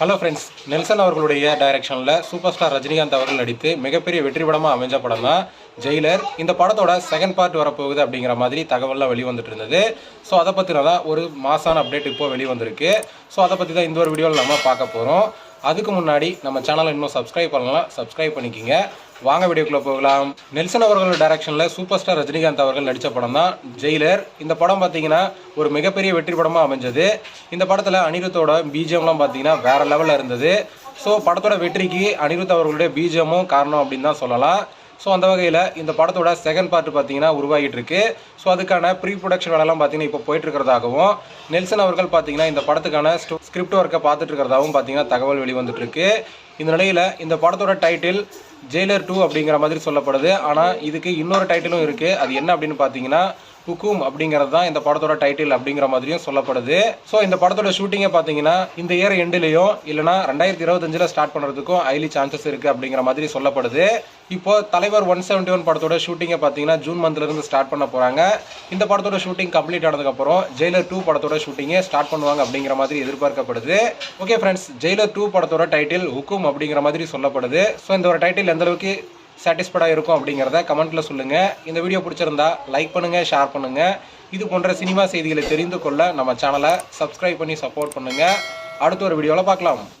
Hello friends Nelson அவர்களுடைய டைரக்ஷனில் super star Rajinikanth அவர்கள் நடித்து மிகப்பெரிய வெற்றி படமாக அமைஞ்ச படம் தான் ஜெயிலர் இந்த படத்தோட செகண்ட் பார்ட் வரப்போகுது அப்படிங்கிற மாதிரி தகவல்லாம் வெளிவந்துட்டு இருந்தது. ஸோ அதை பற்றின தான் ஒரு மாசான அப்டேட் இப்போ வெளிவந்திருக்கு. ஸோ அதை பற்றி தான் இந்த ஒரு வீடியோவில் நம்ம பார்க்க போகிறோம் அதுக்கு முன்னாடி நம்ம சேனலை இன்னும் சப்ஸ்கிரைப் பண்ணலாம் சப்ஸ்கிரைப் பண்ணிக்கிங்க. வாங்க வீடியோக்குள்ளே போகலாம். நெல்சன் அவர்கள் டைரக்ஷனில் சூப்பர் ஸ்டார் ரஜினிகாந்த் அவர்கள் நடித்த படம் தான் ஜெயிலர். இந்த படம் பார்த்தீங்கன்னா ஒரு மிகப்பெரிய வெற்றி படமாக அமைஞ்சது. இந்த படத்தில் அனிருத்தோட பிஜிஎம்லாம் பார்த்தீங்கன்னா வேற லெவலில் இருந்தது. ஸோ படத்தோட வெற்றிக்கு அனிருத் அவர்களுடைய பிஜிஎம்மும் காரணம் அப்படின்னு தான் சொல்லலாம். ஸோ அந்த வகையில் இந்த படத்தோட செகண்ட் பார்ட் பார்த்தீங்கன்னா உருவாகிட்டு இருக்கு. ஸோ அதுக்கான ப்ரீ ப்ரொடக்ஷன் வேலைலாம் பார்த்தீங்கன்னா இப்போ போயிட்டு இருக்கிறதாகவும் நெல்சன் அவர்கள் பார்த்தீங்கன்னா இந்த படத்துக்கான ஸ்கிரிப்ட் ஒர்க்கை பார்த்துட்டு இருக்கிறதாகவும் பார்த்தீங்கன்னா தகவல் வெளிவந்துட்டு இருக்கு. இந்த நிலையில் இந்த படத்தோட டைட்டில் ஜெயிலர் டூ அப்படிங்கிற மாதிரி சொல்லப்படுது. ஆனால் இதுக்கு இன்னொரு டைட்டிலும் இருக்குது அது என்ன அப்படின்னு பார்த்தீங்கன்னா ஹுக்கும் அப்படிங்கிறது தான் இந்த படத்தோட டைட்டில் அப்படிங்கிற மாதிரியும் சொல்லப்படுது. ஸோ இந்த படத்தோட ஷூட்டிங்கை பார்த்தீங்கன்னா இந்த இயர் எண்டுலேயும் இல்லைனா ரெண்டாயிரத்தி இருபத்தஞ்சில் ஸ்டார்ட் பண்ணுறதுக்கும் ஹைலி சான்சஸ் இருக்குது அப்படிங்கிற மாதிரி சொல்லப்படுது. இப்போ தலைவர் ஒன் செவன்டி ஒன் படத்தோட ஷூட்டிங்கை பார்த்தீங்கன்னா ஜூன் மந்த்லேருந்து ஸ்டார்ட் பண்ண போகிறாங்க இந்த படத்தோட ஷூட்டிங் கம்ப்ளீட் ஆனதுக்கப்புறம் ஜெயிலர் டூ படத்தோட ஷூட்டிங்கை ஸ்டார்ட் பண்ணுவாங்க அப்படிங்கிற மாதிரி எதிர்பார்க்கப்படுது. ஓகே ஃப்ரெண்ட்ஸ் ஜெயிலர் டூ படத்தோட டைட்டில் ஹுக்கும் அப்படிங்கிற மாதிரி சொல்லப்படுது. ஸோ இந்த ஒரு டைட்டில் எந்த அளவுக்கு சாட்டிஸ்ஃபைடாக இருக்கும் அப்படிங்கிறத கமெண்ட்டில் சொல்லுங்கள் இந்த வீடியோ பிடிச்சிருந்தா லைக் பண்ணுங்கள் ஷேர் பண்ணுங்கள் இது போன்ற சினிமா செய்திகளை தெரிந்து கொள்ள நம்ம சேனலை சப்ஸ்கிரைப் பண்ணி சப்போர்ட் பண்ணுங்கள் அடுத்த ஒரு வீடியோவில் பார்க்கலாம்.